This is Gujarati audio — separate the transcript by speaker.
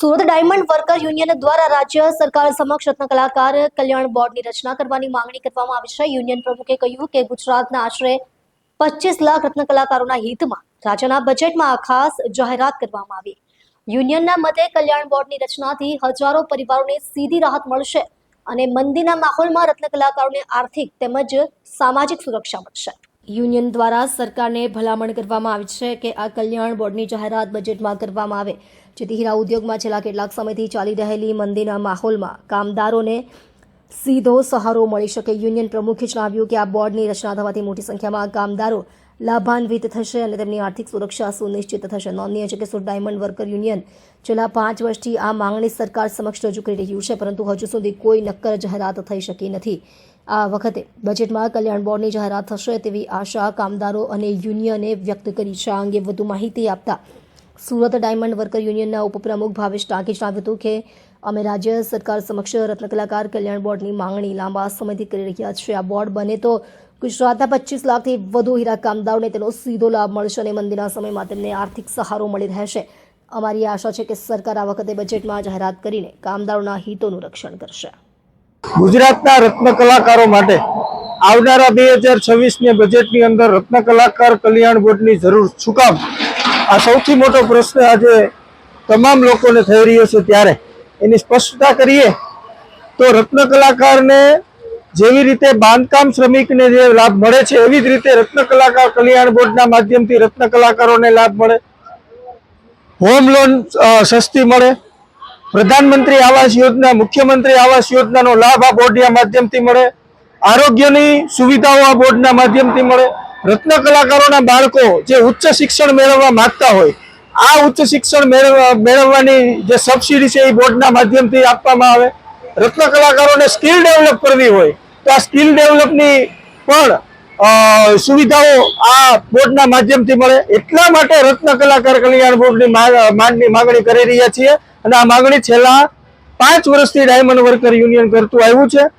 Speaker 1: સુરત ડાયમંડ વર્કર યુનિયન દ્વારા રાજ્ય સરકાર સમક્ષ રત્ન કલાકાર કલ્યાણ બોર્ડની રચના કરવાની માંગણી કરવામાં આવી છે. યુનિયન પ્રમુખે કહ્યું કે ગુજરાતના આશરે પચીસ લાખ રત્ન કલાકારોના હિતમાં રાજ્યના બજેટમાં આ ખાસ જાહેરાત કરવામાં આવી. યુનિયનના મતે કલ્યાણ બોર્ડની રચનાથી હજારો પરિવારોને સીધી રાહત મળશે અને મંદીના માહોલમાં રત્ન કલાકારોને આર્થિક તેમજ સામાજિક સુરક્ષા મળશે. યુનિયન દ્વારા સરકારને ભલામણ કરવામાં આવી છે કે આ કલ્યાણ બોર્ડની જાહેરાત બજેટમાં કરવામાં આવે. જેથી હીરા ઉદ્યોગમાં છેલ્લા કેટલાક સમયથી ચાલી રહેલી મંદીના માહોલમાં કામદારોને સીધો સહારો મળી શકે. યુનિયન પ્રમુખે જણાવ્યું કે આ બોર્ડની રચના થવાથી મોટી સંખ્યામાં કામદારો લાભાન્વિત થશે અને તેમની આર્થિક સુરક્ષા સુનિશ્ચિત થશે. નોંધનીય છે કે સુર ડાયમંડ વર્કર યુનિયન છેલ્લા પાંચ વર્ષથી આ માંગણી સરકાર સમક્ષ રજૂ કરી રહ્યું છે, પરંતુ હજુ સુધી કોઈ નક્કર જાહેરાત થઈ શકી નથી. આ વખતે બજેટમાં કલ્યાણ બોર્ડની જાહેરાત થશે તેવી આશા કામદારો અને યુનિયને વ્યક્ત કરી છે. આ અંગે વધુ માહિતી આપતા સુરત ડાયમંડ વર્કર યુનિયનના ઉપપ્રમુખ ભાવેશ ટાંકી જણાવ્યું હતું કે, અમે રાજ્ય સરકાર સમક્ષ રત્નકલાકાર કલ્યાણ બોર્ડની માંગણી લાંબા સમયથી કરી રહ્યા છીએ. આ બોર્ડ બને તો ગુજરાતના પચીસ લાખથી વધુ હીરા કામદારોને તેનો સીધો લાભ મળશે અને મંદીના સમયમાં તેમને આર્થિક સહારો મળી રહેશે. અમારી આશા છે કે સરકાર આ વખતે બજેટમાં જાહેરાત કરીને કામદારોના હિતોનું રક્ષણ કરશે.
Speaker 2: ગુજરાતના રત્ન કલાકારો માટે આવનારા બે હજાર છવ્વીસની બજેટની અંદર રત્ન કલાકાર કલ્યાણ બોર્ડની જરૂર શું કામ? આ સૌથી મોટો પ્રશ્ન આજે તમામ લોકોને થઈ રહ્યો છે ત્યારે. એની સ્પષ્ટતા કરીએ તો રત્ન કલાકારને જેવી રીતે બાંધકામ શ્રમિકને જે લાભ મળે છે, એવી જ રીતે રત્ન કલાકાર કલ્યાણ બોર્ડના માધ્યમથી રત્ન કલાકારોને લાભ મળે. હોમ લોન સસ્તી મળે. પ્રધાનમંત્રી આવાસ યોજના, મુખ્યમંત્રી આવાસ યોજનાનો લાભ આ બોર્ડના માધ્યમથી મળે. આરોગ્યની સુવિધાઓ આ બોર્ડના માધ્યમથી મળે. રત્ન કલાકારોના બાળકો જે ઉચ્ચ શિક્ષણ મેળવવા માંગતા હોય, આ ઉચ્ચ શિક્ષણ મેળવવા, મેળવવાની જે સબસિડી છે એ બોર્ડના માધ્યમથી આપવામાં આવે. રત્ન કલાકારોને સ્કિલ ડેવલપ કરવી હોય, તો આ સ્કિલ ડેવલપની પણ સુવિધાઓ આ બોર્ડના માધ્યમથી મળે. એટલા માટે રત્ન કલાકાર કલ્યાણ બોર્ડની માંગની માંગણી કરી રહ્યા છીએ. અને આ માગણી છેલ્લા પાંચ વર્ષથી ડાયમંડ વર્કર યુનિયન કરતું આવ્યું છે.